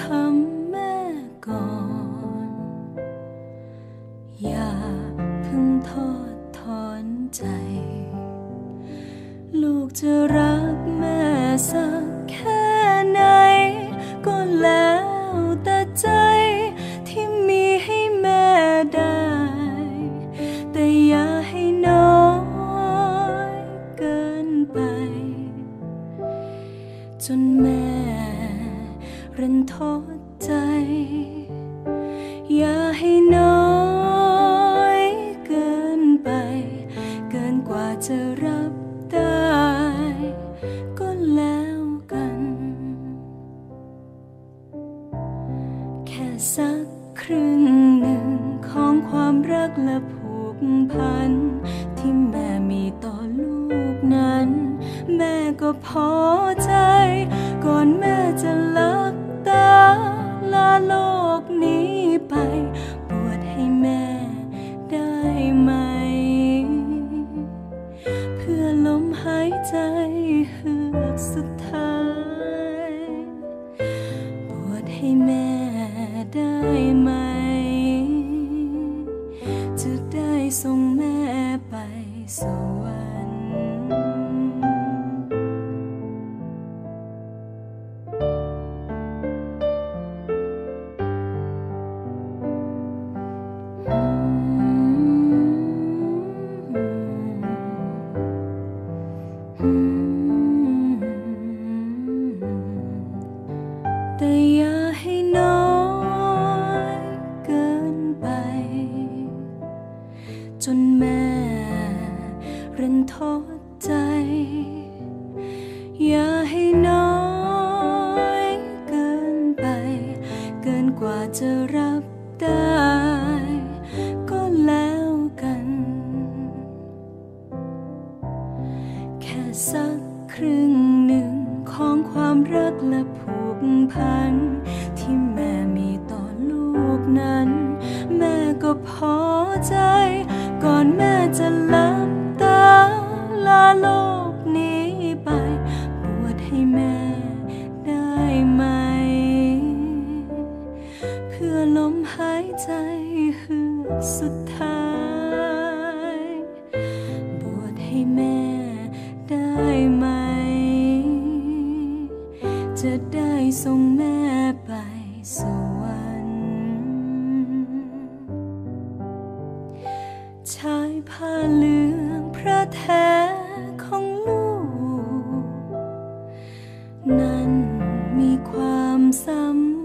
คำแม่ก่อน อยาเพิ่งทอดถอนใจ ลูกจะรักแม่สักแค่ไหน ก็แล้วแต่ใจที่มีให้แม่ได้ แต่อย่าให้น้อยเกินไป จนแม่ รันทดใจ อย่าให้น้อยเกินไป เกินกว่าจะรับได้ ก็แล้วกัน แค่สักครึ่งหนึ่งของความรักและผูกพัน ที่แม่มีต่อลูกนั้น แม่ก็พอใจ ก่อนแม่จะลา ใจเฮือกสุดท้ายบวชให้แม่ได้ไหม รันทดใจ อย่าให้น้อยเกินไป เกินกว่าจะรับได้ ก็แล้วกัน แค่สักครึ่งหนึ่งของความรักและผูกพัน ที่แม่มีต่อลูกนั้น แม่ก็พอใจก่อนแม่ โลกนี้ไปบวชให้แม่ได้ไหม เพื่อลมหายใจเฮือสุดท้าย บวชให้แม่ได้ไหม จะได้ส่งแม่ไปสวรรค์ชายผ้าเหลืองพระแท้ Um.